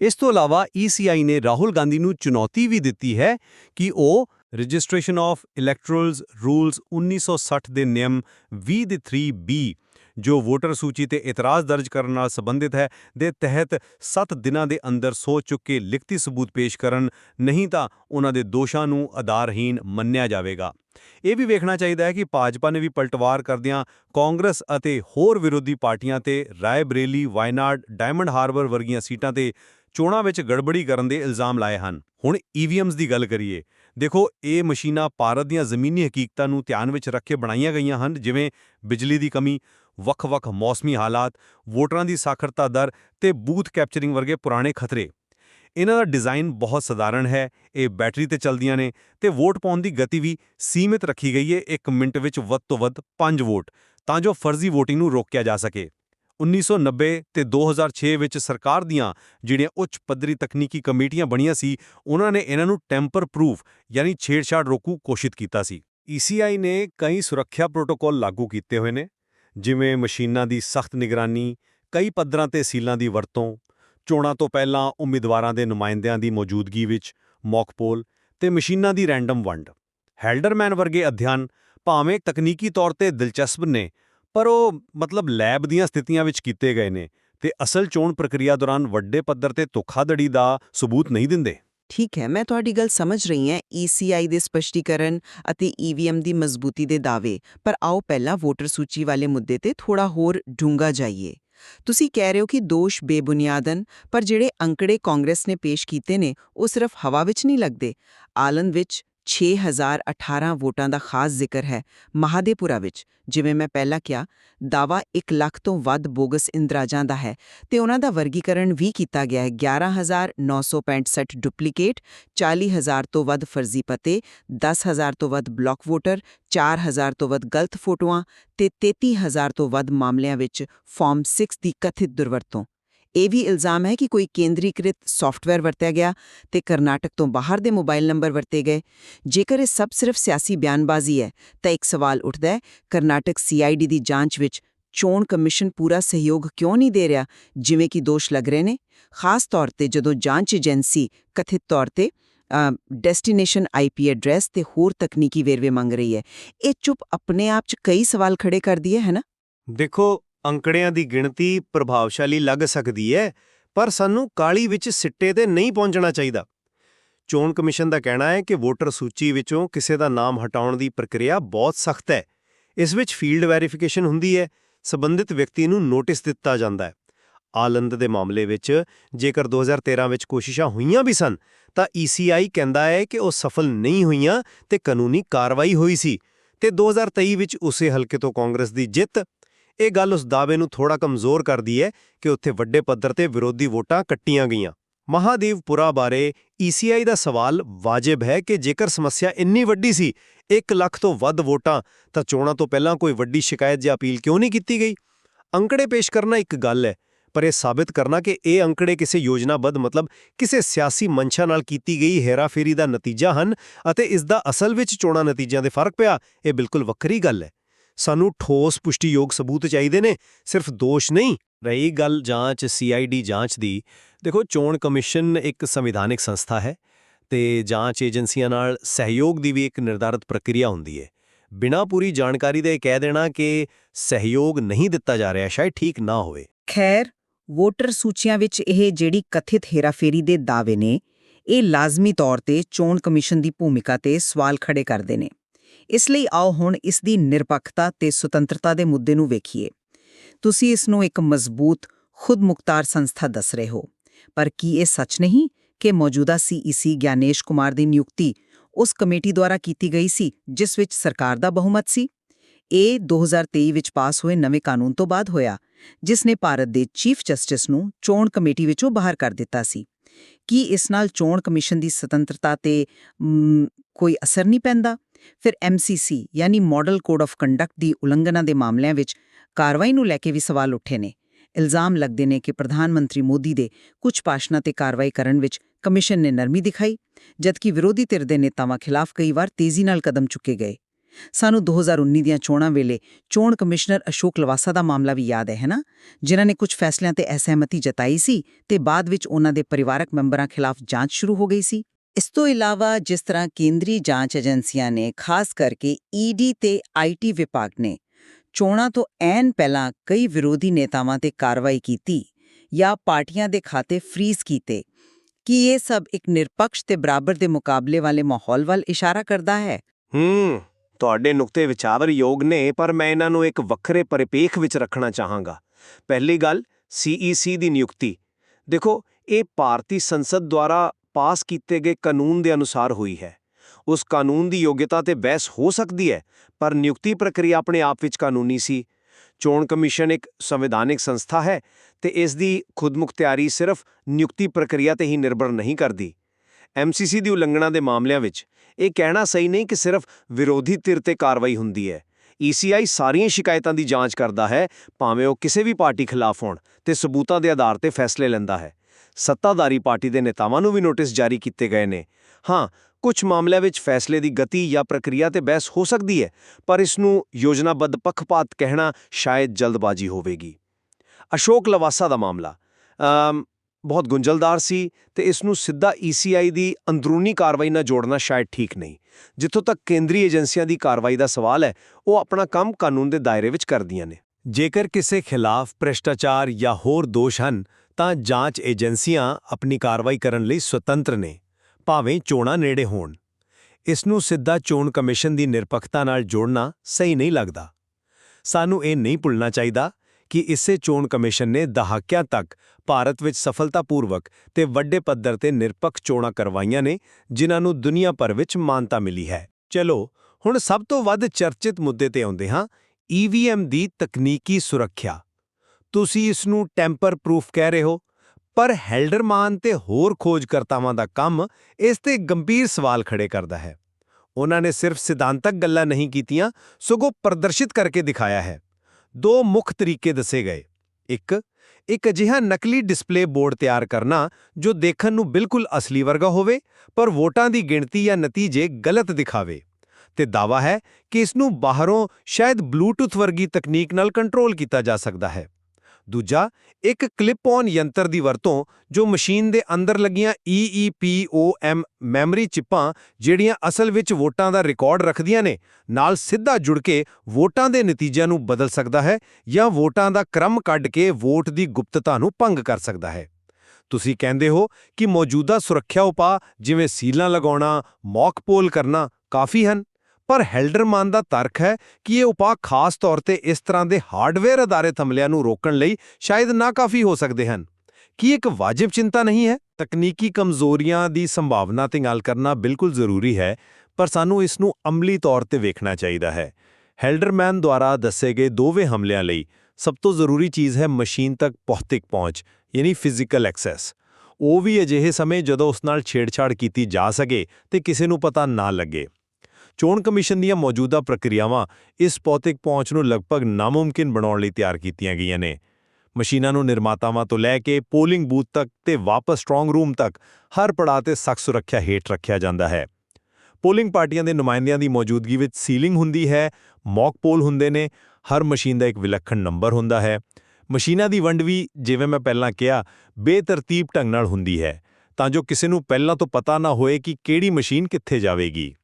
ਇਸ ਤੋਂ ਇਲਾਵਾ ਈਸੀਆਈ ਨੇ ਰਾਹੁਲ ਗਾਂਧੀ ਨੂੰ ਚੁਣੌਤੀ ਵੀ ਦਿੱਤੀ ਹੈ ਕਿ ਉਹ ਰਜਿਸਟ੍ਰੇਸ਼ਨ ਆਫ ਇਲੈਕਟੋਰਲਸ ਰੂਲਸ 1960 ਦੇ ਨਿਯਮ 20 ਦੇ 3B ਜੋ ਵੋਟਰ ਸੂਚੀ ਤੇ ਇਤਰਾਜ਼ ਦਰਜ ਕਰਨ ਨਾਲ ਸੰਬੰਧਿਤ ਹੈ, ਦੇ ਤਹਿਤ 7 ਦਿਨਾਂ ਦੇ ਅੰਦਰ ਸੋਚ ਚੁੱਕੇ ਲਿਖਤੀ ਸਬੂਤ ਪੇਸ਼ ਕਰਨ, ਨਹੀਂ ਤਾਂ ਉਹਨਾਂ ਦੇ ਦੋਸ਼ਾਂ ਨੂੰ ਆਧਾਰਹੀਣ ਮੰਨਿਆ ਜਾਵੇਗਾ। ਇਹ ਵੀ ਵੇਖਣਾ ਚਾਹੀਦਾ ਹੈ ਕਿ ਭਾਜਪਾ ਨੇ ਵੀ ਪਲਟਵਾਰ ਕਰਦਿਆਂ ਕਾਂਗਰਸ ਅਤੇ ਹੋਰ ਵਿਰੋਧੀ ਪਾਰਟੀਆਂ ਤੇ ਰਾਏਬਰੇਲੀ, ਵਾਇਨਾਡ, ਡਾਇਮੰਡ ਹਾਰਬਰ ਵਰਗੀਆਂ ਸੀਟਾਂ ਤੇ ਚੋਣਾਂ ਵਿੱਚ ਗੜਬੜੀ ਕਰਨ ਦੇ ਇਲਜ਼ਾਮ ਲਾਏ ਹਨ। ਹੁਣ ਈਵੀਐਮਸ ਦੀ ਗੱਲ ਕਰੀਏ ਦੇਖੋ, ਇਹ ਮਸ਼ੀਨਾਂ ਭਾਰਤ ਦੀਆਂ ਜ਼ਮੀਨੀ ਹਕੀਕਤਾਂ ਨੂੰ ਧਿਆਨ ਵਿੱਚ ਰੱਖ ਕੇ ਬਣਾਈਆਂ ਗਈਆਂ ਹਨ, ਜਿਵੇਂ ਬਿਜਲੀ ਦੀ ਕਮੀ, ਵੱਖ-ਵੱਖ ਮੌਸਮੀ ਹਾਲਾਤ, ਵੋਟਰਾਂ ਦੀ ਸਾਖਰਤਾ ਦਰ ਤੇ ਬੂਥ ਕੈਪਚਰਿੰਗ ਵਰਗੇ ਪੁਰਾਣੇ ਖਤਰੇ। ਇਹਨਾਂ ਦਾ ਡਿਜ਼ਾਈਨ ਬਹੁਤ ਸਧਾਰਨ ਹੈ, ਇਹ ਬੈਟਰੀ ਤੇ ਚੱਲਦੀਆਂ ਨੇ ਤੇ ਵੋਟ ਪਾਉਣ ਦੀ ਗਤੀ ਵੀ ਸੀਮਿਤ ਰੱਖੀ ਗਈ ਹੈ 1 ਮਿੰਟ ਵਿੱਚ ਵੱਧ ਤੋਂ ਵੱਧ 5 ਵੋਟ, ਤਾਂ ਜੋ ਫਰਜ਼ੀ ਵੋਟਿੰਗ ਨੂੰ ਰੋਕਿਆ ਜਾ ਸਕੇ। 1990 ਤੇ 2006 ਵਿੱਚ ਸਰਕਾਰ ਦੀਆਂ ਜਿਹੜੀਆਂ ਉੱਚ ਪੱਧਰੀ ਤਕਨੀਕੀ ਕਮੇਟੀਆਂ ਬਣੀਆਂ ਸੀ, ਉਹਨਾਂ ਨੇ ਇਹਨਾਂ ਨੂੰ ਟੈਂਪਰ ਪ੍ਰੂਫ ਯਾਨੀ ਛੇੜਛਾੜ ਰੋਕੂ ਘੋਸ਼ਿਤ ਕੀਤਾ ਸੀ। ECI ਨੇ ਕਈ ਸੁਰੱਖਿਆ ਪ੍ਰੋਟੋਕਾਲ ਲਾਗੂ ਕੀਤੇ ਹੋਏ ਨੇ, ਜਿਵੇਂ ਮਸ਼ੀਨਾਂ ਦੀ ਸਖਤ ਨਿਗਰਾਨੀ, ਕਈ ਪੱਧਰਾਂ ਤੇ ਸੀਲਾਂ ਦੀ ਵਰਤੋਂ, ਚੋਣਾਂ ਤੋਂ ਪਹਿਲਾਂ ਉਮੀਦਵਾਰਾਂ ਦੇ ਨੁਮਾਇੰਦਿਆਂ ਦੀ ਮੌਜੂਦਗੀ ਵਿੱਚ ਮੌਕ ਪੋਲ ਤੇ ਮਸ਼ੀਨਾਂ ਦੀ ਰੈਂਡਮ ਵੰਡ। ਹੈਲਡਰਮੈਨ ਵਰਗੇ ਅਧਿਐਨ ਭਾਵੇਂ ਤਕਨੀਕੀ ਤੌਰ ਤੇ ਦਿਲਚਸਪ ਨੇ ਪਰ ਉਹ ਮਤਲਬ ਲੈਬ ਦੀਆਂ ਸਥਿਤੀਆਂ ਵਿੱਚ ਕੀਤੇ ਗਏ ਨੇ ਤੇ ਅਸਲ ਚੋਣ ਪ੍ਰਕਿਰਿਆ ਦੌਰਾਨ ਵੱਡੇ ਪੱਧਰ ਤੇ ਧੋਖਾਧੜੀ ਦਾ ਸਬੂਤ ਨਹੀਂ ਦਿੰਦੇ। ਠੀਕ ਹੈ, ਮੈਂ ਤੁਹਾਡੀ ਗੱਲ ਸਮਝ ਰਹੀ ਹਾਂ ECI ਦੇ ਸਪਸ਼ਟੀਕਰਨ ਅਤੇ EVM ਦੀ ਮਜ਼ਬੂਤੀ ਦੇ ਦਾਅਵੇ, ਪਰ ਆਓ ਪਹਿਲਾਂ ਵੋਟਰ ਸੂਚੀ ਵਾਲੇ ਮੁੱਦੇ ਤੇ ਥੋੜਾ ਹੋਰ ਡੂੰਘਾ ਜਾਈਏ। ਤੁਸੀਂ ਕਹਿ ਰਹੇ ਹੋ ਕਿ ਦੋਸ਼ ਬੇਬੁਨਿਆਦਨ, ਪਰ ਜਿਹੜੇ ਅੰਕੜੇ ਕਾਂਗਰਸ ਨੇ ਪੇਸ਼ ਕੀਤੇ ਨੇ, ਉਹ ਸਿਰਫ ਹਵਾ ਵਿੱਚ ਨਹੀਂ ਲੱਗਦੇ। ਆਲਨ ਵਿੱਚ 6018 ਵੋਟਾਂ ਦਾ ਖਾਸ ਜ਼ਿਕਰ ਹੈ ਮਹਾਦੇਪੁਰਾ ਵਿੱਚ, ਜਿਵੇਂ ਮੈਂ ਪਹਿਲਾਂ ਕਿਹਾ ਦਾਵਾ 1 ਲੱਖ ਤੋਂ ਵੱਧ ਬੋਗਸ ਇੰਦਰਾਜਾਂ ਦਾ ਹੈ ਤੇ ਉਹਨਾਂ ਦਾ ਵਰਗੀਕਰਨ ਵੀ ਕੀਤਾ ਗਿਆ ਹੈ 11965 ਡੁਪਲੀਕੇਟ 40000 ਤੋਂ ਵੱਧ ਫਰਜ਼ੀ ਪਤੇ 10000 ਤੋਂ ਵੱਧ ਬਲੌਕ ਵੋਟਰ 4000 ਤੋਂ ਵੱਧ ਗਲਤ ਫੋਟੋਆਂ ਤੇ 33000 ਤੋਂ ਵੱਧ ਮਾਮਲਿਆਂ ਵਿੱਚ ਫਾਰਮ 6 ਦੀ ਕਥਿਤ ਦੁਰਵਰਤੋਂ। ਇਹ ਵੀ ਇਲਜ਼ਾਮ ਹੈ ਕਿ ਕੋਈ ਕੇਂਦਰੀਕ੍ਰਿਤ ਸੌਫਟਵੇਅਰ ਵਰਤਿਆ ਗਿਆ ਤੇ ਕਰਨਾਟਕ ਤੋਂ ਬਾਹਰ ਦੇ ਮੋਬਾਈਲ ਨੰਬਰ ਵਰਤੇ ਗਏ। ਜੇਕਰ ਇਹ ਸਭ ਸਿਰਫ ਸਿਆਸੀ ਬਿਆਨਬਾਜ਼ੀ ਹੈ, ਤਾਂ ਇੱਕ ਸਵਾਲ ਉੱਠਦਾ ਹੈ, ਕਰਨਾਟਕ ਸੀਆਈਡੀ ਦੀ ਜਾਂਚ ਵਿੱਚ ਚੋਣ ਕਮਿਸ਼ਨ ਪੂਰਾ ਸਹਿਯੋਗ ਕਿਉਂ ਨਹੀਂ ਦੇ ਰਿਹਾ, ਜਿਵੇਂ ਕਿ ਦੋਸ਼ ਲੱਗ ਰਹੇ ਨੇ? ਖਾਸ ਤੌਰ ਤੇ ਜਦੋਂ ਜਾਂਚ ਏਜੰਸੀ ਕਥਿਤ ਤੌਰ ਤੇ ਡੈਸਟੀਨੇਸ਼ਨ ਆਈਪੀ ਐਡਰੈਸ ਤੇ ਹੋਰ ਤਕਨੀਕੀ ਵੇਰਵੇ ਮੰਗ ਰਹੀ ਹੈ, ਇਹ ਚੁੱਪ ਆਪਣੇ ਆਪ 'ਚ ਕਈ ਸਵਾਲ ਖੜੇ ਕਰਦੀ ਹੈ ਹੈ ਨਾ? ਦੇਖੋ ਅੰਕੜਿਆਂ ਦੀ ਗਿਣਤੀ ਪ੍ਰਭਾਵਸ਼ਾਲੀ ਲੱਗ ਸਕਦੀ ਹੈ, ਪਰ ਸਾਨੂੰ ਕਾਲੀ ਵਿੱਚ ਸਿੱਟੇ ਤੇ ਨਹੀਂ ਪਹੁੰਚਣਾ ਚਾਹੀਦਾ। ਚੋਣ ਕਮਿਸ਼ਨ ਦਾ ਕਹਿਣਾ ਹੈ ਕਿ ਵੋਟਰ ਸੂਚੀ ਵਿੱਚੋਂ ਕਿਸੇ ਦਾ ਨਾਮ ਹਟਾਉਣ ਦੀ ਪ੍ਰਕਿਰਿਆ ਬਹੁਤ ਸਖਤ ਹੈ। ਇਸ ਵਿੱਚ ਫੀਲਡ ਵੈਰੀਫਿਕੇਸ਼ਨ ਹੁੰਦੀ ਹੈ, ਸਬੰਧਿਤ ਵਿਅਕਤੀ ਨੂੰ ਨੋਟਿਸ ਦਿੱਤਾ ਜਾਂਦਾ ਹੈ। ਆਲੰਦ ਦੇ ਮਾਮਲੇ ਵਿੱਚ ਜੇਕਰ 2013 ਵਿੱਚ ਕੋਸ਼ਿਸ਼ਾਂ ਹੋਈਆਂ ਵੀ ਸਨ, ਤਾਂ ECI ਕਹਿੰਦਾ ਹੈ ਕਿ ਉਹ ਸਫਲ ਨਹੀਂ ਹੋਈਆਂ ਤੇ ਕਾਨੂੰਨੀ ਕਾਰਵਾਈ ਹੋਈ ਸੀ ਤੇ 2023 ਵਿੱਚ ਉਸੇ ਹਲਕੇ ਤੋਂ ਕਾਂਗਰਸ ਦੀ ਜਿੱਤ ਇਹ ਗੱਲ ਉਸ ਦਾਅਵੇ ਨੂੰ ਥੋੜਾ ਕਮਜ਼ੋਰ ਕਰਦੀ ਹੈ ਕਿ ਉੱਥੇ ਵੱਡੇ ਪੱਧਰ ਤੇ ਵਿਰੋਧੀ ਵੋਟਾਂ ਕੱਟੀਆਂ ਗਈਆਂ। ਮਹਾਦੀਵਪੁਰਾ ਬਾਰੇ ECI ਦਾ ਸਵਾਲ ਵਾਜਿਬ ਹੈ ਕਿ ਜੇਕਰ ਸਮੱਸਿਆ ਇੰਨੀ ਵੱਡੀ ਸੀ 1 ਲੱਖ ਤੋਂ ਵੱਧ ਵੋਟਾਂ, ਤਾਂ ਚੋਣਾਂ ਤੋਂ ਪਹਿਲਾਂ ਕੋਈ ਵੱਡੀ ਸ਼ਿਕਾਇਤ ਜਾਂ ਅਪੀਲ ਕਿਉਂ ਨਹੀਂ ਕੀਤੀ ਗਈ? ਅੰਕੜੇ ਪੇਸ਼ ਕਰਨਾ ਇੱਕ ਗੱਲ ਹੈ, ਪਰ ਇਹ ਸਾਬਿਤ ਕਰਨਾ ਕਿ ਇਹ ਅੰਕੜੇ ਕਿਸੇ ਯੋਜਨਾਬੱਧ ਮਤਲਬ ਕਿਸੇ ਸਿਆਸੀ ਮਨਸ਼ਾ ਨਾਲ ਕੀਤੀ ਗਈ ਹੇਰਾਫੇਰੀ ਦਾ ਨਤੀਜਾ ਹਨ ਅਤੇ ਇਸ ਦਾ ਅਸਲ ਵਿੱਚ ਚੋਣਾਂ ਨਤੀਜਿਆਂ ਦੇ ਫ਼ਰਕ ਪਿਆ, ਇਹ ਬਿਲਕੁਲ ਵੱਖਰੀ ਗੱਲ ਹੈ। ਸਾਨੂੰ ਠੋਸ ਪੁਸ਼ਟੀਯੋਗ ਸਬੂਤ ਚਾਹੀਦੇ ਨੇ, ਸਿਰਫ ਦੋਸ਼ ਨਹੀਂ, ਰਹੀ ਗੱਲ ਜਾਂਚ ਸੀਆਈਡੀ ਜਾਂਚ ਦੀ। ਦੇਖੋ, ਚੋਣ ਕਮਿਸ਼ਨ ਇੱਕ ਸੰਵਿਧਾਨਿਕ ਸੰਸਥਾ ਹੈ ਤੇ ਜਾਂਚ ਏਜੰਸੀਆਂ ਨਾਲ ਸਹਿਯੋਗ ਦੀ ਵੀ ਇੱਕ ਨਿਰਧਾਰਤ ਪ੍ਰਕਿਰਿਆ ਹੁੰਦੀ ਹੈ। ਬਿਨਾਂ ਪੂਰੀ ਜਾਣਕਾਰੀ ਦੇ ਕਹਿ ਦੇਣਾ ਕਿ ਸਹਿਯੋਗ ਨਹੀਂ ਦਿੱਤਾ ਜਾ ਰਿਹਾ, ਸ਼ਾਇਦ ਠੀਕ ਨਾ ਹੋਵੇ। ਖੈਰ, ਵੋਟਰ ਸੂਚੀਆਂ ਵਿੱਚ ਇਹ ਜਿਹੜੀ ਕਥਿਤ ਹੇਰਾਫੇਰੀ ਦੇ ਦਾਅਵੇ ਨੇ, ਇਹ ਲਾਜ਼ਮੀ ਤੌਰ ਤੇ ਚੋਣ ਕਮਿਸ਼ਨ ਦੀ ਭੂਮਿਕਾ ਤੇ ਸਵਾਲ ਖੜੇ ਕਰਦੇ ਨੇ। ਇਸ ਲਈ ਆਓ ਹੁਣ ਇਸ ਦੀ ਨਿਰਪੱਖਤਾ ਤੇ ਸੁਤੰਤਰਤਾ ਦੇ ਮੁੱਦੇ ਨੂੰ ਵੇਖੀਏ। ਤੁਸੀਂ ਇਸ ਨੂੰ ਇੱਕ ਮਜ਼ਬੂਤ, ਖੁਦਮੁਖਤਾਰ ਸੰਸਥਾ ਦੱਸ ਰਹੇ ਹੋ। ਪਰ ਕੀ ਇਹ ਸੱਚ ਨਹੀਂ ਕਿ ਮੌਜੂਦਾ ਸੀਈਸੀ ਗਿਆਨੇਸ਼ ਕੁਮਾਰ ਦੀ ਨਿਯੁਕਤੀ ਉਸ ਕਮੇਟੀ ਦੁਆਰਾ ਕੀਤੀ ਗਈ ਸੀ, ਜਿਸ ਵਿੱਚ ਸਰਕਾਰ ਦਾ ਬਹੁਮਤ ਸੀ? ਇਹ 2023 ਵਿੱਚ ਪਾਸ ਹੋਏ ਨਵੇਂ ਕਾਨੂੰਨ ਤੋਂ ਬਾਅਦ ਹੋਇਆ, ਜਿਸ ਨੇ ਭਾਰਤ ਦੇ ਚੀਫ ਜਸਟਿਸ ਨੂੰ ਚੋਣ ਕਮੇਟੀ ਵਿੱਚੋਂ ਬਾਹਰ ਕਰ ਦਿੱਤਾ ਸੀ। ਕੀ ਇਸ ਨਾਲ ਚੋਣ ਕਮਿਸ਼ਨ ਦੀ ਸੁਤੰਤਰਤਾ ਤੇ ਕੋਈ ਅਸਰ ਨਹੀਂ ਪੈਂਦਾ? ਫਿਰ ਐਮਸੀਸੀ ਯਾਨੀ ਮਾਡਲ ਕੋਡ ਆਫ ਕੰਡਕਟ ਦੀ ਉਲੰਘਣਾ ਦੇ ਮਾਮਲਿਆਂ ਵਿੱਚ ਕਾਰਵਾਈ ਨੂੰ ਲੈ ਕੇ ਵੀ ਸਵਾਲ ਉੱਠੇ ਨੇ। ਇਲਜ਼ਾਮ ਲੱਗਦੇ ਨੇ ਕਿ ਪ੍ਰਧਾਨ ਮੰਤਰੀ ਮੋਦੀ ਦੇ ਕੁਝ ਭਾਸ਼ਣਾਂ ਤੇ ਕਾਰਵਾਈ ਕਰਨ ਵਿੱਚ ਕਮਿਸ਼ਨ ਨੇ ਨਰਮੀ ਦਿਖਾਈ, ਜਦਕਿ ਵਿਰੋਧੀ ਧਿਰ ਦੇ ਨੇਤਾਵਾਂ ਖਿਲਾਫ ਕਈ ਵਾਰ ਤੇਜ਼ੀ ਨਾਲ ਕਦਮ ਚੁੱਕੇ ਗਏ। ਸਾਨੂੰ 2019 ਦੀਆਂ ਚੋਣਾਂ ਵੇਲੇ ਚੋਣ ਕਮਿਸ਼ਨਰ ਅਸ਼ੋਕ ਲਵਾਸਾ ਦਾ ਮਾਮਲਾ ਵੀ ਯਾਦ ਹੈ ਨਾ? ਜਿਨ੍ਹਾਂ ਨੇ ਕੁਝ ਫੈਸਲਿਆਂ ਤੇ ਅਸਹਿਮਤੀ ਜਤਾਈ ਸੀ ਤੇ ਬਾਅਦ ਵਿੱਚ ਉਹਨਾਂ ਦੇ ਪਰਿਵਾਰਕ ਮੈਂਬਰਾਂ ਖਿਲਾਫ ਜਾਂਚ ਸ਼ੁਰੂ ਹੋ ਗਈ ਸੀ। ਇਸ ਤੋਂ ਇਲਾਵਾ ਜਿਸ ਤਰ੍ਹਾਂ ਕੇਂਦਰੀ ਜਾਂਚ ਏਜੰਸੀਆਂ ਨੇ, ਖਾਸ ਕਰਕੇ ਈਡੀ ਤੇ ਆਈਟੀ ਵਿਭਾਗ ਨੇ, ਚੋਣਾਂ ਤੋਂ ਐਨ ਪਹਿਲਾਂ ਕਈ ਵਿਰੋਧੀ ਨੇਤਾਵਾਂ ਤੇ ਕਾਰਵਾਈ ਕੀਤੀ ਜਾਂ ਪਾਰਟੀਆਂ ਦੇ ਖਾਤੇ ਫ੍ਰੀਜ਼ ਕੀਤੇ, ਕੀ ਇਹ ਸਭ ਇੱਕ ਨਿਰਪੱਖ ਤੇ ਬਰਾਬਰ ਦੇ ਮੁਕਾਬਲੇ ਵਾਲੇ ਮਾਹੌਲ ਵੱਲ ਇਸ਼ਾਰਾ ਕਰਦਾ ਹੈ? ਹੂੰ, ਤੁਹਾਡੇ ਨੁਕਤੇ ਵਿਚਾਰਯੋਗ ਨੇ, ਪਰ ਮੈਂ ਇਹਨਾਂ ਨੂੰ ਇੱਕ ਵੱਖਰੇ ਪਰਿਪੇਖ ਵਿੱਚ ਰੱਖਣਾ ਚਾਹਾਂਗਾ। ਪਹਿਲੀ ਗੱਲ ਸੀਈਸੀ ਦੀ ਨਿਯੁਕਤੀ। ਦੇਖੋ, ਇਹ ਭਾਰਤੀ ਸੰਸਦ ਦੁਆਰਾ ਪਾਸ ਕੀਤੇ ਗਏ ਕਾਨੂੰਨ ਦੇ ਅਨੁਸਾਰ ਹੋਈ ਹੈ। ਉਸ ਕਾਨੂੰਨ ਦੀ ਯੋਗਤਾ ਤੇ ਬਹਿਸ ਹੋ ਸਕਦੀ ਹੈ, ਪਰ ਨਿਯੁਕਤੀ ਪ੍ਰਕਿਰਿਆ ਆਪਣੇ ਆਪ ਵਿੱਚ ਕਾਨੂੰਨੀ ਸੀ। ਚੋਣ ਕਮਿਸ਼ਨ ਇੱਕ ਸੰਵਿਧਾਨਿਕ ਸੰਸਥਾ ਹੈ ਤੇ ਇਸ ਦੀ ਖੁਦਮੁਖਤਿਆਰੀ ਸਿਰਫ ਨਿਯੁਕਤੀ ਪ੍ਰਕਿਰਿਆ ਤੇ ਹੀ ਨਿਰਭਰ ਨਹੀਂ ਕਰਦੀ। ਐਮਸੀਸੀ ਦੀ ਉਲੰਘਣਾ ਦੇ ਮਾਮਲਿਆਂ ਵਿੱਚ ਇਹ ਕਹਿਣਾ ਸਹੀ ਨਹੀਂ ਕਿ ਸਿਰਫ ਵਿਰੋਧੀ ਧਿਰ ਤੇ ਕਾਰਵਾਈ ਹੁੰਦੀ ਹੈ। ਈਸੀਆਈ ਸਾਰੀਆਂ ਸ਼ਿਕਾਇਤਾਂ ਦੀ ਜਾਂਚ ਕਰਦਾ ਹੈ, ਭਾਵੇਂ ਉਹ ਕਿਸੇ ਵੀ ਪਾਰਟੀ ਖਿਲਾਫ ਹੋਣ ਤੇ ਸਬੂਤਾਂ ਦੇ ਆਧਾਰ ਤੇ ਫੈਸਲੇ ਲੈਂਦਾ ਹੈ। ਸੱਤਾਧਾਰੀ ਪਾਰਟੀ ਦੇ ਨੇਤਾਵਾਂ ਨੂੰ ਵੀ ਨੋਟਿਸ ਜਾਰੀ ਕੀਤੇ ਗਏ ਨੇ। ਹਾਂ, ਕੁਝ ਮਾਮਲਿਆਂ ਵਿੱਚ ਫੈਸਲੇ ਦੀ ਗਤੀ ਜਾਂ ਪ੍ਰਕਿਰਿਆ ਤੇ ਬਹਿਸ ਹੋ ਸਕਦੀ ਹੈ, ਪਰ ਇਸ ਨੂੰ ਯੋਜਨਾਬੱਧ ਪੱਖਪਾਤ ਕਹਿਣਾ ਸ਼ਾਇਦ ਜਲਦਬਾਜ਼ੀ ਹੋਵੇਗੀ। ਅਸ਼ੋਕ ਲਵਾਸਾ ਦਾ ਮਾਮਲਾ। ਬਹੁਤ ਗੁੰਝਲਦਾਰ ਸੀ ਤੇ ਇਸ ਨੂੰ ਸਿੱਧਾ ਈਸੀਆਈ ਦੀ ਅੰਦਰੂਨੀ ਕਾਰਵਾਈ ਨਾਲ ਜੋੜਨਾ ਸ਼ਾਇਦ ਠੀਕ ਨਹੀਂ। ਜਿੱਥੋਂ ਤੱਕ ਕੇਂਦਰੀ ਏਜੰਸੀਆਂ ਦੀ ਕਾਰਵਾਈ ਦਾ ਸਵਾਲ ਹੈ, ਉਹ ਆਪਣਾ ਕੰਮ ਕਾਨੂੰਨ ਦੇ ਦਾਇਰੇ ਵਿੱਚ ਕਰਦੀਆਂ ਨੇ। ਜੇਕਰ ਕਿਸੇ ਖਿਲਾਫ ਭ੍ਰਿਸ਼ਟਾਚਾਰ ਜਾਂ ਹੋਰ ਦੋਸ਼ ਹਨ ਤਾਂ ਜਾਂਚ ਏਜੰਸੀਆਂ ਆਪਣੀ ਕਾਰਵਾਈ ਕਰਨ ਲਈ ਸੁਤੰਤਰ ਨੇ, ਭਾਵੇਂ ਚੋਣਾਂ ਨੇੜੇ ਹੋਣ। ਇਸ ਨੂੰ ਸਿੱਧਾ ਚੋਣ ਕਮਿਸ਼ਨ ਦੀ ਨਿਰਪੱਖਤਾ ਨਾਲ ਜੋੜਨਾ ਸਹੀ ਨਹੀਂ ਲੱਗਦਾ। ਸਾਨੂੰ ਇਹ ਨਹੀਂ ਭੁੱਲਣਾ ਚਾਹੀਦਾ ਕਿ ਇਸੇ ਚੋਣ ਕਮਿਸ਼ਨ ਨੇ ਦਹਾਕਿਆਂ ਤੱਕ ਭਾਰਤ ਵਿੱਚ ਸਫਲਤਾਪੂਰਵਕ ਤੇ ਵੱਡੇ ਪੱਧਰ ਤੇ ਨਿਰਪੱਖ ਚੋਣਾਂ ਕਰਵਾਈਆਂ ਨੇ, ਜਿਨ੍ਹਾਂ ਨੂੰ ਦੁਨੀਆ ਭਰ ਵਿੱਚ ਮਾਨਤਾ ਮਿਲੀ ਹੈ। ਚਲੋ, ਹੁਣ ਸਭ ਤੋਂ ਵੱਧ ਚਰਚਿਤ ਮੁੱਦੇ ਤੇ ਆਉਂਦੇ ਹਾਂ। ਈਵੀਐਮ ਦੀ ਤਕਨੀਕੀ ਸੁਰੱਖਿਆ। ਤੁਸੀਂ ਇਸ ਨੂੰ ਟੈਂਪਰ ਪ੍ਰੂਫ ਕਹਿ ਰਹੇ ਹੋ, ਪਰ ਹੈਲਡਰਮਾਨ ਤੇ ਹੋਰ ਖੋਜਕਰਤਾਵਾਂ ਦਾ ਕੰਮ ਇਸ ਤੇ ਗੰਭੀਰ ਸਵਾਲ ਖੜੇ ਕਰਦਾ ਹੈ। ਉਹਨਾਂ ਨੇ ਸਿਰਫ ਸਿਧਾਂਤਕ ਗੱਲਾਂ ਨਹੀਂ ਕੀਤੀਆਂ, ਸਗੋਂ ਪ੍ਰਦਰਸ਼ਿਤ ਕਰਕੇ ਦਿਖਾਇਆ ਹੈ। ਦੋ ਮੁੱਖ ਤਰੀਕੇ ਦੱਸੇ ਗਏ। ਇੱਕ ਇੱਕ ਅਜਿਹਾ ਨਕਲੀ ਡਿਸਪਲੇ ਬੋਰਡ ਤਿਆਰ ਕਰਨਾ ਜੋ ਦੇਖਣ ਨੂੰ ਬਿਲਕੁਲ ਅਸਲੀ ਵਰਗਾ ਹੋਵੇ, ਪਰ ਵੋਟਾਂ ਦੀ ਗਿਣਤੀ ਜਾਂ ਨਤੀਜੇ ਗਲਤ ਦਿਖਾਵੇ। ਤੇ ਦਾਵਾ ਹੈ ਕਿ ਇਸ ਨੂੰ ਬਾਹਰੋਂ ਸ਼ਾਇਦ ਬਲੂਟੁੱਥ ਵਰਗੀ ਤਕਨੀਕ ਨਾਲ ਕੰਟਰੋਲ ਕੀਤਾ ਜਾ ਸਕਦਾ ਹੈ। ਦੂਜਾ, ਇੱਕ ਕਲਿੱਪ ਔਨ ਯੰਤਰ ਦੀ ਵਰਤੋਂ ਜੋ ਮਸ਼ੀਨ ਦੇ ਅੰਦਰ ਲੱਗੀਆਂ E EEPOM ਮੈਮਰੀ ਚਿੱਪਾਂ ਜਿਹੜੀਆਂ ਅਸਲ ਵਿੱਚ ਵੋਟਾਂ ਦਾ ਰਿਕਾਰਡ ਰੱਖਦੀਆਂ ਨੇ, ਨਾਲ ਸਿੱਧਾ ਜੁੜ ਕੇ ਵੋਟਾਂ ਦੇ ਨਤੀਜਿਆਂ ਨੂੰ ਬਦਲ ਸਕਦਾ ਹੈ ਜਾਂ ਵੋਟਾਂ ਦਾ ਕ੍ਰਮ ਕੱਢ ਕੇ ਵੋਟ ਦੀ ਗੁਪਤਤਾ ਨੂੰ ਭੰਗ ਕਰ ਸਕਦਾ ਹੈ। ਤੁਸੀਂ ਕਹਿੰਦੇ ਹੋ ਕਿ ਮੌਜੂਦਾ ਸੁਰੱਖਿਆ ਉਪਾਅ ਜਿਵੇਂ ਸੀਲਾਂ ਲਗਾਉਣਾ, ਮੌਕ ਪੋਲ ਕਰਨਾ ਕਾਫੀ ਹਨ। ਪਰ ਹੈਲਡਰਮਾਨ ਦਾ ਤਰਕ ਹੈ ਕਿ ਇਹ ਉਪਾਅ ਖਾਸ ਤੌਰ ਤੇ ਇਸ ਤਰ੍ਹਾਂ ਦੇ ਹਾਰਡਵੇਅਰ ਅਧਾਰਿਤ ਹਮਲਿਆਂ ਨੂੰ ਰੋਕਣ ਲਈ ਸ਼ਾਇਦ ਨਾਕਾਫੀ ਹੋ ਸਕਦੇ ਹਨ। ਕੀ ਇੱਕ ਵਾਜਿਬ ਚਿੰਤਾ ਨਹੀਂ ਹੈ? ਤਕਨੀਕੀ ਕਮਜ਼ੋਰੀਆਂ ਦੀ ਸੰਭਾਵਨਾ ਤੇ ਗੱਲ ਕਰਨਾ ਬਿਲਕੁਲ ਜ਼ਰੂਰੀ ਹੈ, ਪਰ ਸਾਨੂੰ ਇਸ ਨੂੰ ਅਮਲੀ ਤੌਰ ਤੇ ਵੇਖਣਾ ਚਾਹੀਦਾ ਹੈ। ਹੈਲਡਰਮੈਨ ਦੁਆਰਾ ਦੱਸੇ ਗਏ ਦੋਵੇਂ ਹਮਲਿਆਂ ਲਈ ਸਭ ਤੋਂ ਜ਼ਰੂਰੀ ਚੀਜ਼ ਹੈ ਮਸ਼ੀਨ ਤੱਕ ਭੌਤਿਕ ਪਹੁੰਚ, ਯਾਨੀ ਫਿਜ਼ੀਕਲ ਐਕਸੈਸ ਉਹ ਵੀ ਅਜਿਹੇ ਸਮੇਂ ਜਦੋਂ ਉਸ ਨਾਲ ਛੇੜਛਾੜ ਕੀਤੀ ਜਾ ਸਕੇ ਤੇ ਕਿਸੇ ਨੂੰ ਪਤਾ ਨਾ ਲੱਗੇ। ਚੋਣ ਕਮਿਸ਼ਨ ਦੀਆਂ ਮੌਜੂਦਾ ਪ੍ਰਕਿਰਿਆਵਾਂ ਇਸ ਭੌਤਿਕ ਪਹੁੰਚ ਨੂੰ ਲਗਭਗ ਨਾਮੁਮਕਿਨ ਬਣਾਉਣ ਲਈ ਤਿਆਰ ਕੀਤੀਆਂ ਗਈਆਂ ਨੇ। ਮਸ਼ੀਨਾਂ ਨੂੰ ਨਿਰਮਾਤਾਵਾਂ ਤੋਂ ਲੈ ਕੇ ਪੋਲਿੰਗ ਬੂਥ ਤੱਕ ਤੇ ਵਾਪਸ ਸਟਰੋਂਗ ਰੂਮ ਤੱਕ ਹਰ ਪੜਾਅ ਤੇ ਸਖਤ ਸੁਰੱਖਿਆ ਹੇਠ ਰੱਖਿਆ ਜਾਂਦਾ ਹੈ। ਪੋਲਿੰਗ ਪਾਰਟੀਆਂ ਦੇ ਨੁਮਾਇੰਦਿਆਂ ਦੀ ਮੌਜੂਦਗੀ ਵਿੱਚ ਸੀਲਿੰਗ ਹੁੰਦੀ ਹੈ, ਮੌਕ ਪੋਲ ਹੁੰਦੇ ਨੇ, ਹਰ ਮਸ਼ੀਨ ਦਾ ਇੱਕ ਵਿਲੱਖਣ ਨੰਬਰ ਹੁੰਦਾ ਹੈ। ਮਸ਼ੀਨਾਂ ਦੀ ਵੰਡ ਵੀ, ਜਿਵੇਂ ਮੈਂ ਪਹਿਲਾਂ ਕਿਹਾ, ਬੇਤਰਤੀਬ ਢੰਗ ਨਾਲ ਹੁੰਦੀ ਹੈ, ਤਾਂ ਜੋ ਕਿਸੇ ਨੂੰ ਪਹਿਲਾਂ ਤੋਂ ਪਤਾ ਨਾ ਹੋਏ ਕਿ ਕਿਹੜੀ ਮਸ਼ੀਨ ਕਿੱਥੇ ਜਾਵੇਗੀ।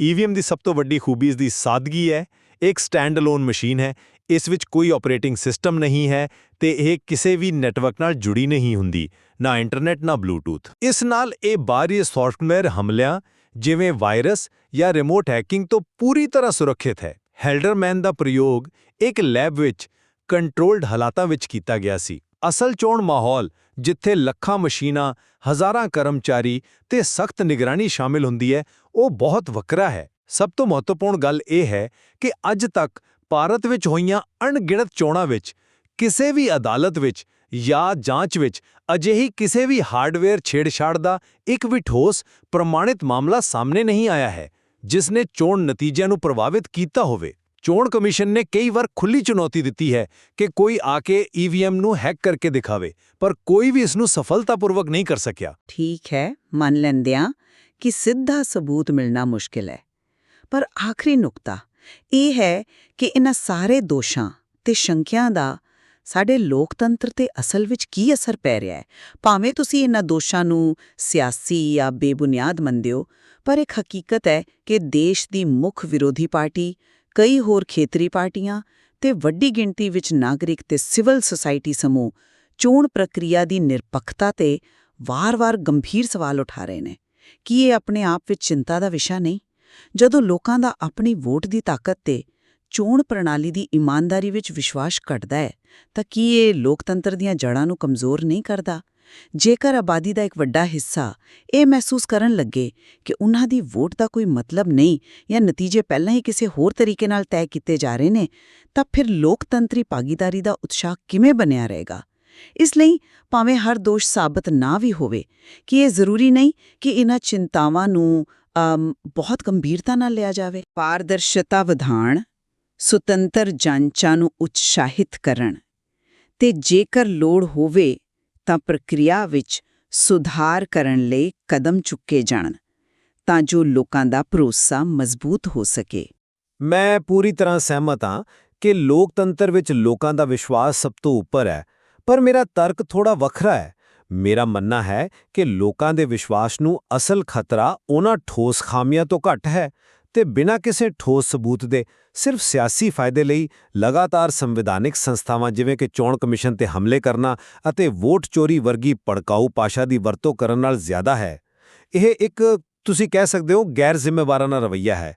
ਈਵੀਐਮ ਦੀ ਸਭ ਤੋਂ ਵੱਡੀ ਖੂਬੀ ਇਸ ਦੀ ਸਾਦਗੀ ਹੈ। ਇੱਕ ਸਟੈਂਡ ਅਲੋਨ ਮਸ਼ੀਨ ਹੈ। ਇਸ ਵਿੱਚ ਕੋਈ ਆਪਰੇਟਿੰਗ ਸਿਸਟਮ ਨਹੀਂ ਹੈ ਤੇ ਇਹ ਕਿਸੇ ਵੀ ਨੈਟਵਰਕ ਨਾਲ ਜੁੜੀ ਨਹੀਂ ਹੁੰਦੀ, ਨਾ ਇੰਟਰਨੈਟ ਨਾ ਬਲੂਟੂਥ ਇਸ ਨਾਲ ਇਹ ਬਾਹਰੀ ਸੌਫਟਵੇਅਰ ਹਮਲਿਆਂ, ਜਿਵੇਂ ਵਾਇਰਸ ਜਾਂ ਰਿਮੋਟ ਹੈਕਿੰਗ ਤੋਂ ਪੂਰੀ ਤਰ੍ਹਾਂ ਸੁਰੱਖਿਅਤ ਹੈ। ਹੈਲਡਰਮੈਨ ਦਾ ਪ੍ਰਯੋਗ ਇੱਕ ਲੈਬ ਵਿੱਚ ਕੰਟਰੋਲਡ ਹਾਲਾਤਾਂ ਵਿੱਚ ਕੀਤਾ ਗਿਆ ਸੀ। ਅਸਲ ਚੋਣ ਮਾਹੌਲ, ਜਿੱਥੇ ਲੱਖਾਂ ਮਸ਼ੀਨਾਂ, ਹਜ਼ਾਰਾਂ ਕਰਮਚਾਰੀ ਤੇ ਸਖਤ ਨਿਗਰਾਨੀ ਸ਼ਾਮਿਲ ਹੁੰਦੀ ਹੈ ਉਹ ਬਹੁਤ ਵੱਖਰਾ ਹੈ। ਸਭ ਤੋਂ ਮਹੱਤਵਪੂਰਨ ਗੱਲ ਇਹ ਹੈ ਕਿ ਅੱਜ ਤੱਕ ਭਾਰਤ ਵਿੱਚ ਹੋਈਆਂ ਅਣਗਿਣਤ ਚੋਣਾਂ ਵਿੱਚ, ਕਿਸੇ ਵੀ ਅਦਾਲਤ ਵਿੱਚ ਜਾਂ ਜਾਂਚ ਵਿੱਚ ਅਜਿਹੀ ਕਿਸੇ ਵੀ ਹਾਰਡਵੇਅਰ ਛੇੜਛਾੜ ਦਾ ਇੱਕ ਵੀ ਠੋਸ, ਪ੍ਰਮਾਣਿਤ ਮਾਮਲਾ ਸਾਹਮਣੇ ਨਹੀਂ ਆਇਆ ਹੈ, ਜਿਸ ਨੇ ਚੋਣ ਨਤੀਜਿਆਂ ਨੂੰ ਪ੍ਰਭਾਵਿਤ ਕੀਤਾ ਹੋਵੇ। ਚੋਣ ਕਮਿਸ਼ਨ ਨੇ ਕਈ ਵਾਰ ਖੁੱਲੀ ਚੁਣੌਤੀ ਦਿੱਤੀ ਹੈ ਕਿ ਕੋਈ ਆ ਕੇ ਈਵੀਐਮ ਨੂੰ ਹੈਕ ਕਰਕੇ ਦਿਖਾਵੇ, ਪਰ ਕੋਈ ਵੀ ਇਸ ਨੂੰ ਸਫਲਤਾਪੂਰਵਕ ਨਹੀਂ ਕਰ ਸਕਿਆ। ਠੀਕ ਹੈ, ਮੰਨ ਲੈਂਦਿਆਂ ਕਿ ਸਿੱਧਾ ਸਬੂਤ ਮਿਲਣਾ ਮੁਸ਼ਕਿਲ ਹੈ। ਪਰ ਆਖਰੀ ਨੁਕਤਾ ਇਹ ਹੈ ਕਿ ਇਹਨਾਂ ਸਾਰੇ ਦੋਸ਼ਾਂ ਤੇ ਸ਼ੰਕਿਆਂ ਦਾ ਸਾਡੇ ਲੋਕਤੰਤਰ ਤੇ ਅਸਲ ਵਿੱਚ ਕੀ ਅਸਰ ਪੈ ਰਿਹਾ ਹੈ। ਭਾਵੇਂ ਤੁਸੀਂ ਇਹਨਾਂ ਦੋਸ਼ਾਂ ਨੂੰ ਸਿਆਸੀ ਜਾਂ ਬੇਬੁਨਿਆਦ ਮੰਨਦੇ ਹੋ, ਪਰ ਇੱਕ ਹਕੀਕਤ ਹੈ ਕਿ ਦੇਸ਼ ਦੀ ਮੁੱਖ ਵਿਰੋਧੀ ਪਾਰਟੀ, ਕਈ ਹੋਰ ਖੇਤਰੀ ਪਾਰਟੀਆਂ ਤੇ ਵੱਡੀ ਗਿਣਤੀ ਵਿੱਚ ਨਾਗਰਿਕ ਤੇ ਸਿਵਲ ਸੁਸਾਇਟੀ ਸਮੂਹ ਚੋਣ ਪ੍ਰਕਿਰਿਆ ਦੀ ਨਿਰਪੱਖਤਾ ਤੇ ਵਾਰ-ਵਾਰ ਗੰਭੀਰ ਸਵਾਲ ਉਠਾ ਰਹੇ ਨੇ। ਕੀ ਇਹ ਆਪਣੇ ਆਪ ਵਿੱਚ ਚਿੰਤਾ ਦਾ ਵਿਸ਼ਾ ਨਹੀਂ? ਜਦੋਂ ਲੋਕਾਂ ਦਾ ਆਪਣੀ ਵੋਟ ਦੀ ਤਾਕਤ ਤੇ ਚੋਣ ਪ੍ਰਣਾਲੀ ਦੀ ਇਮਾਨਦਾਰੀ ਵਿੱਚ ਵਿਸ਼ਵਾਸ ਘਟਦਾ ਹੈ, ਤਾਂ ਕੀ ਇਹ ਲੋਕਤੰਤਰ ਦੀਆਂ ਜੜ੍ਹਾਂ ਨੂੰ ਕਮਜ਼ੋਰ ਨਹੀਂ ਕਰਦਾ? ਜੇਕਰ ਆਬਾਦੀ ਦਾ ਇੱਕ ਵੱਡਾ ਹਿੱਸਾ ਇਹ ਮਹਿਸੂਸ ਕਰਨ ਲੱਗੇ ਕਿ ਉਹਨਾਂ ਦੀ ਵੋਟ ਦਾ ਕੋਈ ਮਤਲਬ ਨਹੀਂ ਜਾਂ ਨਤੀਜੇ ਪਹਿਲਾਂ ਹੀ ਕਿਸੇ ਹੋਰ ਤਰੀਕੇ ਨਾਲ ਤੈਅ ਕੀਤੇ ਜਾ ਰਹੇ ਨੇ, ਤਾਂ ਫਿਰ ਲੋਕਤੰਤਰੀ ਭਾਗੀਦਾਰੀ ਦਾ ਉਤਸ਼ਾਹ ਕਿਵੇਂ ਬਣਿਆ ਰਹੇਗਾ? ਇਸ ਲਈ ਭਾਵੇਂ ਹਰ ਦੋਸ਼ ਸਾਬਤ ਨਾ ਵੀ ਹੋਵੇ, ਕਿ ਇਹ ਜ਼ਰੂਰੀ ਨਹੀਂ ਕਿ ਇਹਨਾਂ ਚਿੰਤਾਵਾਂ ਨੂੰ ਬਹੁਤ ਗੰਭੀਰਤਾ ਨਾਲ ਲਿਆ ਜਾਵੇ। ਪਾਰਦਰਸ਼ਤਾ ਵਧਾਣ ਸੁਤੰਤਰ ਜਾਂਚਾਂ ਨੂੰ ਉਤਸ਼ਾਹਿਤ ਕਰਨ ਤੇ ਜੇਕਰ ਲੋੜ ਹੋਵੇ ਤਾਂ ਪ੍ਰਕਿਰਿਆ ਵਿੱਚ ਸੁਧਾਰ ਕਰਨ ਲਈ ਕਦਮ ਚੁੱਕੇ ਜਾਣ ਤਾਂ ਜੋ ਲੋਕਾਂ ਦਾ ਭਰੋਸਾ ਮਜ਼ਬੂਤ ਹੋ ਸਕੇ। ਮੈਂ ਪੂਰੀ ਤਰ੍ਹਾਂ ਸਹਿਮਤ ਹਾਂ ਕਿ ਲੋਕਤੰਤਰ ਵਿੱਚ ਲੋਕਾਂ ਦਾ ਵਿਸ਼ਵਾਸ ਸਭ ਤੋਂ ਉੱਪਰ ਹੈ। ਪਰ ਮੇਰਾ ਤਰਕ ਥੋੜਾ ਵੱਖਰਾ ਹੈ। ਮੇਰਾ ਮੰਨਣਾ ਹੈ ਕਿ ਲੋਕਾਂ ਦੇ ਵਿਸ਼ਵਾਸ ਨੂੰ ਅਸਲ ਖਤਰਾ ਉਹਨਾਂ ਠੋਸ ਖਾਮੀਆਂ ਤੋਂ ਘੱਟ ਹੈ ਤੇ ਬਿਨਾਂ ਕਿਸੇ ਠੋਸ ਸਬੂਤ ਦੇ ਸਿਰਫ ਸਿਆਸੀ ਫਾਇਦੇ ਲਈ ਲਗਾਤਾਰ ਸੰਵਿਧਾਨਿਕ ਸੰਸਥਾਵਾਂ ਜਿਵੇਂ ਕਿ ਚੋਣ ਕਮਿਸ਼ਨ ਤੇ ਹਮਲੇ ਕਰਨਾ ਅਤੇ ਵੋਟ ਚੋਰੀ ਵਰਗੀ ਪੜਕਾਊ ਪਾਸ਼ਾ ਦੀ ਵਰਤੋਂ ਕਰਨ ਨਾਲ ਜ਼ਿਆਦਾ ਹੈ। ਇਹ ਇੱਕ, ਤੁਸੀਂ ਕਹਿ ਸਕਦੇ ਹੋ, ਗੈਰ ਜ਼ਿੰਮੇਵਾਰਾਨਾ ਰਵੱਈਆ ਹੈ।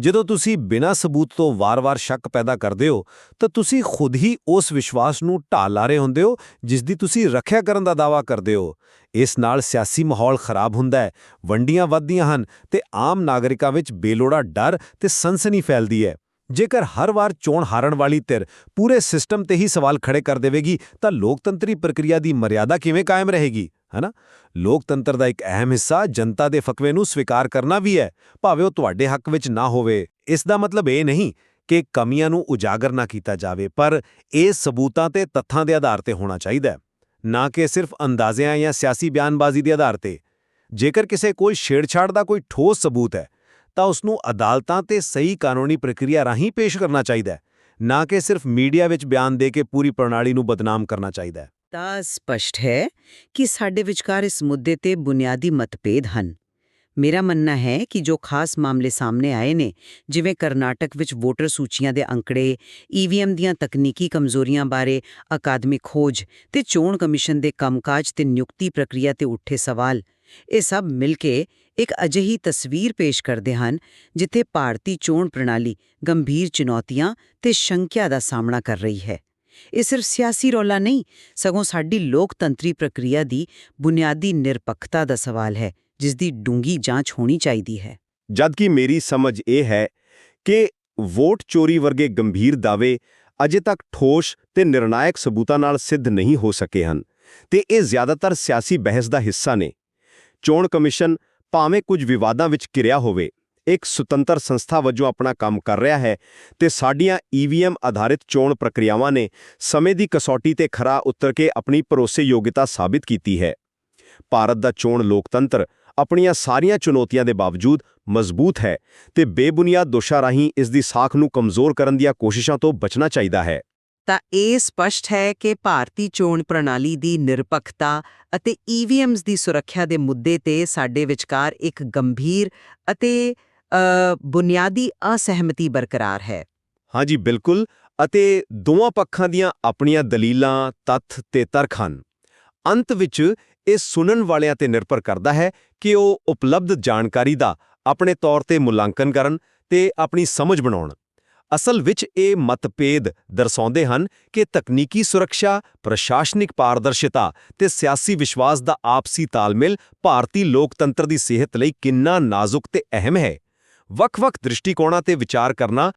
ਜਦੋਂ ਤੁਸੀਂ ਬਿਨਾਂ ਸਬੂਤ ਤੋਂ ਵਾਰ-ਵਾਰ ਸ਼ੱਕ ਪੈਦਾ ਕਰਦੇ ਹੋ, ਤਾਂ ਤੁਸੀਂ ਖੁਦ ਹੀ ਉਸ ਵਿਸ਼ਵਾਸ ਨੂੰ ਢਾਲ ਲਾ ਰਹੇ ਹੁੰਦੇ ਹੋ, ਜਿਸ ਦੀ ਤੁਸੀਂ ਰੱਖਿਆ ਕਰਨ ਦਾ ਦਾਅਵਾ ਕਰਦੇ ਹੋ। ਇਸ ਨਾਲ ਸਿਆਸੀ ਮਾਹੌਲ ਖਰਾਬ ਹੁੰਦਾ ਹੈ, ਵੰਡੀਆਂ ਵੱਧਦੀਆਂ ਹਨ ਤੇ ਆਮ ਨਾਗਰਿਕਾਂ ਵਿੱਚ ਬੇਲੋੜਾ ਡਰ ਤੇ ਸਨਸਨੀ ਫੈਲਦੀ ਹੈ। ਜੇਕਰ ਹਰ ਵਾਰ ਚੋਣ ਹਾਰਨ ਵਾਲੀ ਧਿਰ ਪੂਰੇ ਸਿਸਟਮ ਤੇ ਹੀ ਸਵਾਲ ਖੜੇ ਕਰ ਦੇਵੇਗੀ, ਤਾਂ ਲੋਕਤੰਤਰੀ ਪ੍ਰਕਿਰਿਆ ਦੀ ਮਰਿਆਦਾ ਕਿਵੇਂ ਕਾਇਮ ਰਹੇਗੀ? ਹਨਾ? ਲੋਕਤੰਤਰ ਦਾ ਇੱਕ ਅਹਿਮ ਹਿੱਸਾ ਜਨਤਾ ਦੇ ਫਕਵੇ ਨੂੰ ਸਵੀਕਾਰ ਕਰਨਾ ਵੀ ਹੈ, ਭਾਵੇਂ ਉਹ ਤੁਹਾਡੇ ਹੱਕ ਵਿੱਚ ਨਾ ਹੋਵੇ। ਇਸ ਦਾ ਮਤਲਬ ਇਹ ਨਹੀਂ ਕਿ ਕਮੀਆਂ ਨੂੰ ਉਜਾਗਰ ਨਾ ਕੀਤਾ ਜਾਵੇ, ਪਰ ਇਹ ਸਬੂਤਾਂ ਤੇ ਤੱਥਾਂ ਦੇ ਆਧਾਰ ਤੇ ਹੋਣਾ ਚਾਹੀਦਾ ਹੈ, ਨਾ ਕਿ ਸਿਰਫ ਅੰਦਾਜ਼ਿਆਂ ਜਾਂ ਸਿਆਸੀ ਬਿਆਨਬਾਜ਼ੀ ਦੇ ਆਧਾਰ ਤੇ। ਜੇਕਰ ਕਿਸੇ ਕੋਈ ਛੇੜਛਾੜ ਦਾ ਕੋਈ ਠੋਸ ਸਬੂਤ ਹੈ, ਤਾਂ ਉਸ ਨੂੰ ਅਦਾਲਤਾਂ ਤੇ ਸਹੀ ਕਾਨੂੰਨੀ ਪ੍ਰਕਿਰਿਆ ਰਾਹੀਂ ਪੇਸ਼ ਕਰਨਾ ਚਾਹੀਦਾ ਹੈ, ਨਾ ਕਿ ਸਿਰਫ ਮੀਡੀਆ ਵਿੱਚ ਬਿਆਨ ਦੇ ਕੇ ਪੂਰੀ ਪ੍ਰਣਾਲੀ ਨੂੰ ਬਦਨਾਮ ਕਰਨਾ ਚਾਹੀਦਾ ਹੈ। ਤਾਂ ਸਪਸ਼ਟ ਹੈ ਕਿ ਸਾਡੇ ਵਿਚਕਾਰ ਇਸ ਮੁੱਦੇ ਤੇ ਬੁਨਿਆਦੀ ਮਤਭੇਦ ਹਨ। ਮੇਰਾ ਮੰਨਣਾ ਹੈ ਕਿ ਜੋ ਖਾਸ ਮਾਮਲੇ ਸਾਹਮਣੇ ਆਏ ਨੇ, ਜਿਵੇਂ ਕਰਨਾਟਕ ਵਿੱਚ ਵੋਟਰ ਸੂਚੀਆਂ ਦੇ ਅੰਕੜੇ ਈਵੀਐਮ ਦੀਆਂ ਤਕਨੀਕੀ ਕਮਜ਼ੋਰੀਆਂ ਬਾਰੇ ਅਕਾਦਮਿਕ ਖੋਜ ਤੇ ਚੋਣ ਕਮਿਸ਼ਨ ਦੇ ਕੰਮਕਾਜ ਤੇ ਨਿਯੁਕਤੀ ਪ੍ਰਕਿਰਿਆ ਤੇ ਉੱਠੇ ਸਵਾਲ, ਇਹ ਸਭ ਮਿਲ ਕੇ ਇੱਕ ਅਜਿਹੀ ਤਸਵੀਰ ਪੇਸ਼ ਕਰਦੇ ਹਨ, ਜਿੱਥੇ ਭਾਰਤੀ ਚੋਣ ਪ੍ਰਣਾਲੀ ਗੰਭੀਰ ਚੁਣੌਤੀਆਂ ਤੇ ਸ਼ੰਕਿਆ ਦਾ ਸਾਹਮਣਾ ਕਰ ਰਹੀ ਹੈ। ਇਹ ਸਿਰਫ ਸਿਆਸੀ ਰੌਲਾ ਨਹੀਂ, ਸਗੋਂ ਸਾਡੀ ਲੋਕਤੰਤਰੀ ਪ੍ਰਕਿਰਿਆ ਦੀ ਬੁਨਿਆਦੀ ਨਿਰਪੱਖਤਾ ਦਾ ਸਵਾਲ ਹੈ ਜਿਸ ਦੀ ਡੂੰਗੀ ਜਾਂਚ ਹੋਣੀ ਚਾਹੀਦੀ ਹੈ। ਜਦਕਿ ਮੇਰੀ ਸਮਝ ਇਹ ਹੈ ਕਿ ਵੋਟ ਚੋਰੀ ਵਰਗੇ ਗੰਭੀਰ ਦਾਅਵੇ ਅਜੇ ਤੱਕ ਠੋਸ ਤੇ ਨਿਰਣਾਇਕ ਸਬੂਤਾਂ ਨਾਲ ਸਿੱਧ ਨਹੀਂ ਹੋ ਸਕੇ ਹਨ, ਤੇ ਇਹ ਜ਼ਿਆਦਾਤਰ ਸਿਆਸੀ ਬਹਿਸ ਦਾ ਹਿੱਸਾ ਨੇ। ਚੋਣ ਕਮਿਸ਼ਨ ਭਾਵੇਂ ਕੁਝ ਵਿਵਾਦਾਂ ਵਿੱਚ ਕਿਰਿਆ ਹੋਵੇ ਇੱਕ ਸੁਤੰਤਰ ਸੰਸਥਾ ਵਜੋਂ ਆਪਣਾ ਕੰਮ ਕਰ ਰਿਹਾ ਹੈ ਤੇ ਸਾਡੀਆਂ ਈਵੀਐਮ ਆਧਾਰਿਤ ਚੋਣ ਪ੍ਰਕਿਰਿਆਵਾਂ ਨੇ ਸਮੇਂ ਦੀ ਕਸੌਟੀ ਤੇ ਖਰਾ ਉਤਰ ਕੇ ਆਪਣੀ ਭਰੋਸੇਯੋਗਤਾ ਸਾਬਿਤ ਕੀਤੀ ਹੈ। ਭਾਰਤ ਦਾ ਚੋਣ ਲੋਕਤੰਤਰ ਆਪਣੀਆਂ ਸਾਰੀਆਂ ਚੁਣੌਤੀਆਂ ਦੇ ਬਾਵਜੂਦ ਮਜ਼ਬੂਤ ਹੈ ਤੇ ਬੇਬੁਨਿਆਦ ਦੋਸ਼ਾਂ ਰਾਹੀਂ ਇਸ ਦੀ ਸਾਖ ਨੂੰ ਕਮਜ਼ੋਰ ਕਰਨ ਦੀਆਂ ਕੋਸ਼ਿਸ਼ਾਂ ਤੋਂ ਬਚਣਾ ਚਾਹੀਦਾ ਹੈ। ਤਾਂ ਇਹ ਸਪਸ਼ਟ ਹੈ ਕਿ ਭਾਰਤੀ ਚੋਣ ਪ੍ਰਣਾਲੀ ਦੀ ਨਿਰਪੱਖਤਾ ਅਤੇ ਈਵੀਐਮਸ ਦੀ ਸੁਰੱਖਿਆ ਦੇ ਮੁੱਦੇ ਤੇ ਸਾਡੇ ਵਿਚਕਾਰ ਇੱਕ ਗੰਭੀਰ ਅਤੇ ਬੁਨਿਆਦੀ ਅਸਹਿਮਤੀ ਬਰਕਰਾਰ ਹੈ। ਹਾਂਜੀ, ਬਿਲਕੁਲ। ਅਤੇ ਦੋਵਾਂ ਪੱਖਾਂ ਦੀਆਂ ਆਪਣੀਆਂ ਦਲੀਲਾਂ, ਤੱਥ ਤੇ ਤਰਕ ਹਨ। ਅੰਤ ਵਿੱਚ ਇਹ ਸੁਣਨ ਵਾਲਿਆਂ ਤੇ ਨਿਰਭਰ ਕਰਦਾ ਹੈ ਕਿ ਉਹ ਉਪਲਬਧ ਜਾਣਕਾਰੀ ਦਾ ਆਪਣੇ ਤੌਰ ਤੇ ਮੁਲਾਂਕਣ ਕਰਨ ਤੇ ਆਪਣੀ ਸਮਝ ਬਣਾਉਣ। ਅਸਲ ਵਿੱਚ ਇਹ ਮਤਭੇਦ ਦਰਸਾਉਂਦੇ ਹਨ ਕਿ ਤਕਨੀਕੀ ਸੁਰੱਖਿਆ, ਪ੍ਰਸ਼ਾਸਨਿਕ ਪਾਰਦਰਸ਼ਤਾ ਤੇ ਸਿਆਸੀ ਵਿਸ਼ਵਾਸ ਦਾ ਆਪਸੀ ਤਾਲਮੇਲ ਭਾਰਤੀ ਲੋਕਤੰਤਰ ਦੀ ਸਿਹਤ ਲਈ ਕਿੰਨਾ ਨਾਜ਼ੁਕ ਤੇ ਅਹਿਮ ਹੈ। ਵੱਖ-ਵੱਖ ਦ੍ਰਿਸ਼ਟੀਕੋਣਾਂ ਤੇ ਵਿਚਾਰ ਕਰਨਾ